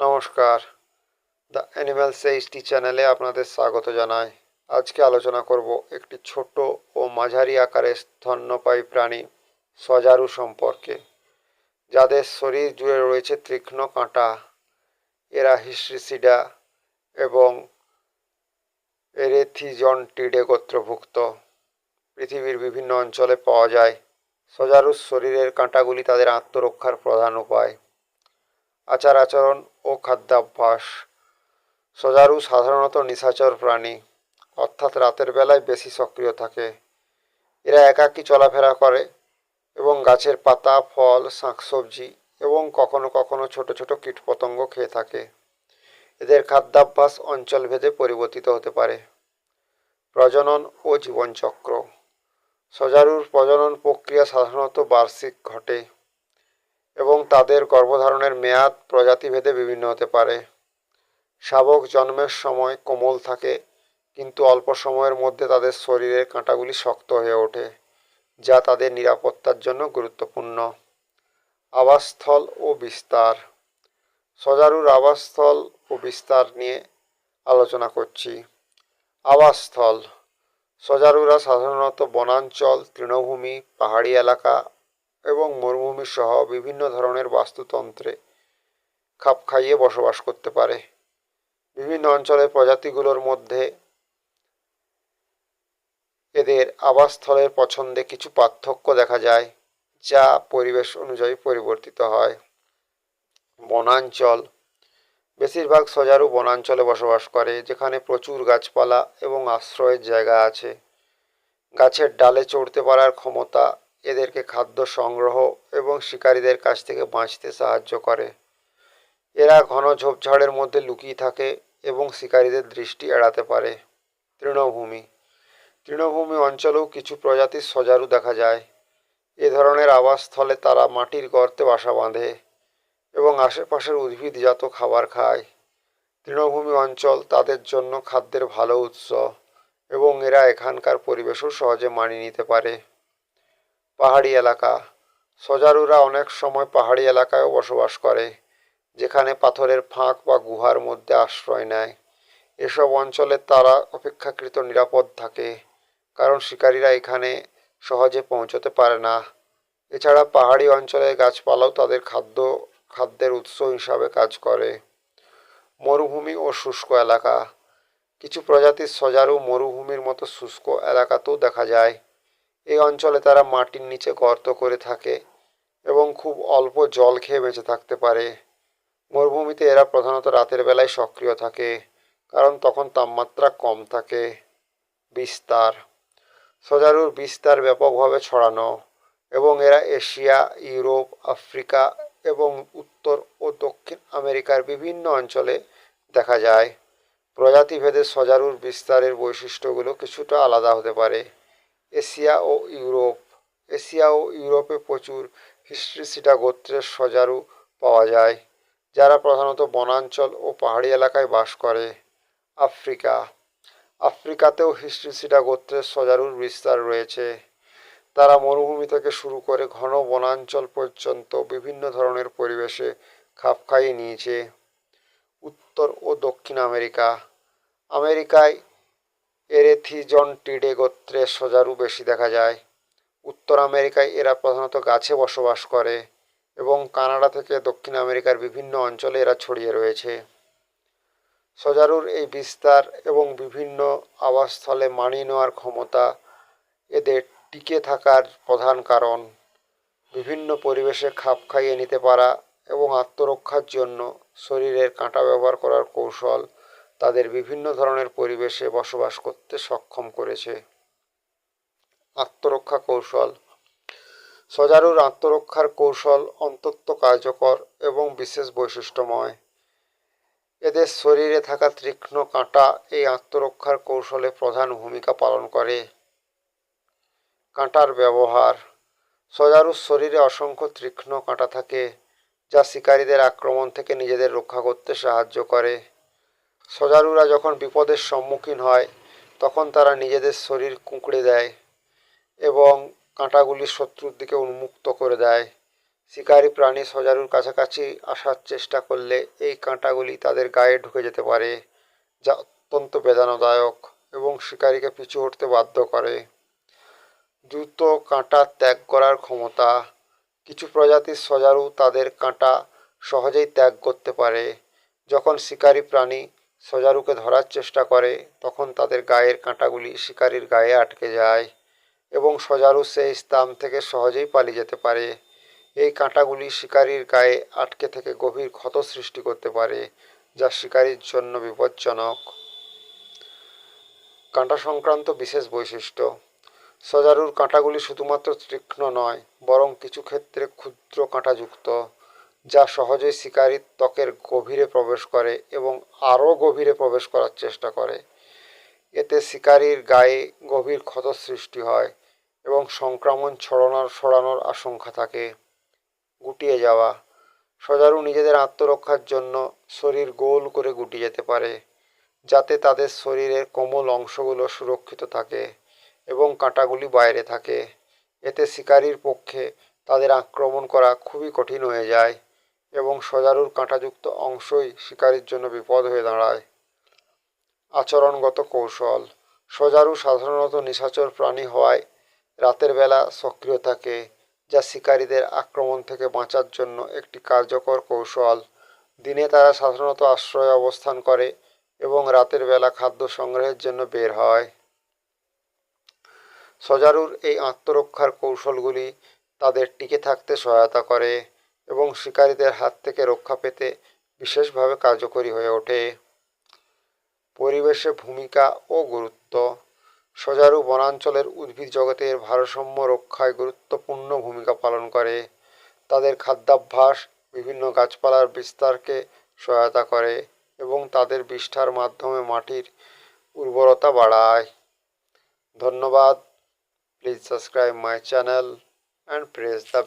নমস্কার। The animal সেইসটি চ্যানেলে আপনাদের স্বাগত জানাই। আজকে আলোচনা করব একটি ছোট ও মাঝারি আকারের স্তন্যপায়ী প্রাণী, সজারু সম্পর্কে, যাদের শরীর জুড়ে রয়েছে তীক্ষ্ণ কাঁটা, এরা হিস্ট্রিসিডা এবং এরেথিজন এরেথিজনটিডে গোত্রভুক্ত। পৃথিবীর বিভিন্ন অঞ্চলে পাওয়া যায়। সজারুর শরীরের কাঁটাগুলি তাদের আত্মরক্ষার প্রধান উপায়। আচার আচরণ ও খাদ্যাভ্যাস। সজারু সাধারণত নিশাচর প্রাণী, অর্থাৎ রাতের বেলায় বেশি সক্রিয় থাকে। এরা একাকী চলাফেরা করে এবং গাছের পাতা, ফল, শাকসবজি এবং কখনো কখনো ছোট ছোট কীটপতঙ্গ খেয়ে থাকে। এদের খাদ্যাভ্যাস অঞ্চলভেদে পরিবর্তিত হতে পারে। প্রজনন ও জীবনচক্র। সজারুর প্রজনন প্রক্রিয়া সাধারণত বার্ষিক ঘটে এবং তাদের গর্ভধারণের মেয়াদ প্রজাতিভেদে বিভিন্ন হতে পারে। শাবক জন্মের সময় কোমল থাকে, কিন্তু অল্প সময়ের মধ্যে তাদের শরীরের কাঁটাগুলি শক্ত হয়ে ওঠে, যা তাদের নিরাপত্তার জন্য গুরুত্বপূর্ণ। আবাসস্থল ও বিস্তার। সজারুর আবাসস্থল ও বিস্তার নিয়ে আলোচনা করছি। আবাসস্থল সজারুরা সাধারণত বনাঞ্চল, তৃণভূমি, পাহাড়ি এলাকা এবং মরুভূমি সহ বিভিন্ন ধরনের বাস্তুতন্ত্রে খাপ খাইয়ে বসবাস করতে পারে। বিভিন্ন অঞ্চলের প্রজাতিগুলোর মধ্যে এদের আবাসস্থলের পছন্দে কিছু পার্থক্য দেখা যায়, যা পরিবেশ অনুযায়ী পরিবর্তিত হয়। বনাঞ্চল বেশিরভাগ সজারু বনাঞ্চলে বসবাস করে, যেখানে প্রচুর গাছপালা এবং আশ্রয়ের জায়গা আছে। গাছের ডালে চড়তে পারার ক্ষমতা এদেরকে খাদ্য সংগ্রহ এবং শিকারীদের কাছ থেকে বাঁচতে সাহায্য করে। এরা ঘন ঝোপঝাড়ের মধ্যে লুকিয়ে থাকে এবং শিকারীদের দৃষ্টি এড়াতে পারে। তৃণভূমি। তৃণভূমি অঞ্চলেও কিছু প্রজাতির সজারু দেখা যায়। এ ধরনের আবাসস্থলে তারা মাটির গর্তে বাসা বাঁধে। এবং আশেপাশের উদ্ভিদজাত খাবার খায়। তৃণভূমি অঞ্চল তাদের জন্য খাদ্যের ভালো উৎস এবং এরা এখানকার পরিবেশও সহজে মানিয়ে নিতে পারে। পাহাড়ি এলাকা। সজারুরা অনেক সময় পাহাড়ি এলাকায়ও বসবাস করে, যেখানে পাথরের ফাঁক বা গুহার মধ্যে আশ্রয় নেয়। এসব অঞ্চলে তারা অপেক্ষাকৃত নিরাপদ থাকে, কারণ শিকারীরা এখানে সহজে পৌঁছতে পারে না। এছাড়া পাহাড়ি অঞ্চলের গাছপালাও তাদের খাদ্য খাদ্যের উৎস হিসাবে কাজ করে। মরুভূমি ও শুষ্ক এলাকা। কিছু প্রজাতির সজারু মরুভূমির মতো শুষ্ক এলাকাতেও দেখা যায়। এই অঞ্চলে তারা মাটির নিচে গর্ত করে থাকে এবং খুব অল্প জল খেয়ে বেঁচে থাকতে পারে। মরুভূমিতে এরা প্রধানত রাতের বেলায় সক্রিয় থাকে, কারণ তখন তাপমাত্রা কম থাকে। বিস্তার। সজারুর বিস্তার ব্যাপকভাবে ছড়ানো এবং এরা এশিয়া, ইউরোপ, আফ্রিকা এবং উত্তর ও দক্ষিণ আমেরিকার বিভিন্ন অঞ্চলে দেখা যায়। প্রজাতিভেদে সজারুর বিস্তারের বৈশিষ্ট্যগুলো কিছুটা আলাদা হতে পারে। এশিয়া ও ইউরোপ, এশিয়া ও ইউরোপে প্রচুর হিস্ট্রিসিটা গোত্রের সজারু পাওয়া যায়, যারা প্রধানত বনাঞ্চল ও পাহাড়ি এলাকায় বাস করে। আফ্রিকা, আফ্রিকাতেও হিস্ট্রিসিটা গোত্রের সজারুর বিস্তার রয়েছে। তারা মরুভূমি থেকে শুরু করে ঘন বনাঞ্চল পর্যন্ত বিভিন্ন ধরনের পরিবেশে খাপ খাইয়ে নিয়েছে উত্তর ও দক্ষিণ আমেরিকা। আমেরিকায় এরেথিজন টিডে গোত্রের সজারু বেশি দেখা যায়। উত্তর আমেরিকায় এরা প্রধানত গাছে বসবাস করে এবং কানাডা থেকে দক্ষিণ আমেরিকার বিভিন্ন অঞ্চলে এরা ছড়িয়ে রয়েছে। সজারুর এই বিস্তার এবং বিভিন্ন আবাসস্থলে মানিয়ে নেওয়ার ক্ষমতা এদের টিকে থাকার প্রধান কারণ, বিভিন্ন পরিবেশে খাপ খাইয়ে নিতে পারা এবং আত্মরক্ষার জন্য শরীরের কাঁটা ব্যবহার করার কৌশল তাদের বিভিন্ন ধরনের পরিবেশে বসবাস করতে সক্ষম করেছে। আত্মরক্ষা কৌশল। সজারুর আত্মরক্ষার কৌশল অন্তত কার্যকর এবং বিশেষ বৈশিষ্ট্যময়। এদের শরীরে থাকা তীক্ষ্ণ কাঁটা এই আত্মরক্ষার কৌশলে প্রধান ভূমিকা পালন করে। কাঁটার ব্যবহার। সজারুর শরীরে অসংখ্য তীক্ষ্ণ কাঁটা থাকে, যা শিকারীদের আক্রমণ থেকে নিজেদের রক্ষা করতে সাহায্য করে। সজারুরা যখন বিপদের সম্মুখীন হয়, তখন তারা নিজেদের শরীর কুঁকড়ে দেয় এবং কাঁটাগুলি শত্রুর দিকে উন্মুক্ত করে দেয়। শিকারী প্রাণী সজারুর কাছাকাছি আসার চেষ্টা করলে এই কাঁটাগুলি তাদের গায়ে ঢুকে যেতে পারে, যা অত্যন্ত বেদনাদায়ক এবং শিকারীকে পিছু হটতে বাধ্য করে। দ্রুত কাঁটা ত্যাগ করার ক্ষমতা। কিছু প্রজাতির সজারু তাদের কাঁটা সহজেই ত্যাগ করতে পারে। যখন শিকারী প্রাণী সজারুকে ধরার চেষ্টা করে, তখন তাদের গায়ের কাঁটাগুলি শিকারীর গায়ে আটকে যায় এবং সজারু সেই স্থান থেকে সহজেই পালিয়ে যেতে পারে। এই কাঁটাগুলি শিকারীর গায়ে আটকে থেকে গভীর ক্ষত সৃষ্টি করতে পারে, যা শিকারীর জন্য বিপজ্জনক। কাঁটা সংক্রান্ত বিশেষ বৈশিষ্ট্য সজারুর কাঁটাগুলি শুধুমাত্র তীক্ষ্ণ নয়, বরং কিছু ক্ষেত্রে ক্ষুদ্র কাঁটাযুক্ত, যা সহজেই শিকারীর ত্বকের গভীরে প্রবেশ করে এবং আরও গভীরে প্রবেশ করার চেষ্টা করে। এতে শিকারীর গায়ে গভীর ক্ষত সৃষ্টি হয় এবং সংক্রমণ ছড়ানোর ছড়ানোর আশঙ্কা থাকে। গুটিয়ে যাওয়া। সজারু নিজেদের আত্মরক্ষার জন্য শরীর গোল করে গুটিয়ে যেতে পারে, যাতে তাদের শরীরের কোমল অংশগুলো সুরক্ষিত থাকে। এবং কাঁটাগুলি বাইরে থাকে। এতে শিকারীর পক্ষে তাদের আক্রমণ করা খুবই কঠিন হয়ে যায় এবং সজারুর কাঁটাযুক্ত অংশই শিকারীর জন্য বিপদ হয়ে দাঁড়ায়। আচরণগত কৌশল। সজারু সাধারণত নিশাচর প্রাণী হওয়ায় রাতের বেলা সক্রিয় থাকে, যা শিকারীদের আক্রমণ থেকে বাঁচার জন্য একটি কার্যকর কৌশল। দিনে তারা সাধারণত আশ্রয়ে অবস্থান করে এবং রাতের বেলা খাদ্য সংগ্রহের জন্য বের হয়। সজারুর এই আত্মরক্ষার কৌশলগুলি তাদের টিকে থাকতে সহায়তা করে এবং শিকারীদের হাত থেকে রক্ষা পেতে বিশেষভাবে কার্যকরী হয়ে ওঠে। পরিবেশে ভূমিকা ও গুরুত্ব। সজারু বনাঞ্চলের উদ্ভিদ জগতের ভারসাম্য রক্ষায় গুরুত্বপূর্ণ ভূমিকা পালন করে। তাদের খাদ্যাভ্যাস, বিভিন্ন গাছপালার বিস্তারকে সহায়তা করে এবং তাদের বিষ্ঠার মাধ্যমে মাটির উর্বরতা বাড়ায়। ধন্যবাদ। Please subscribe my channel and press the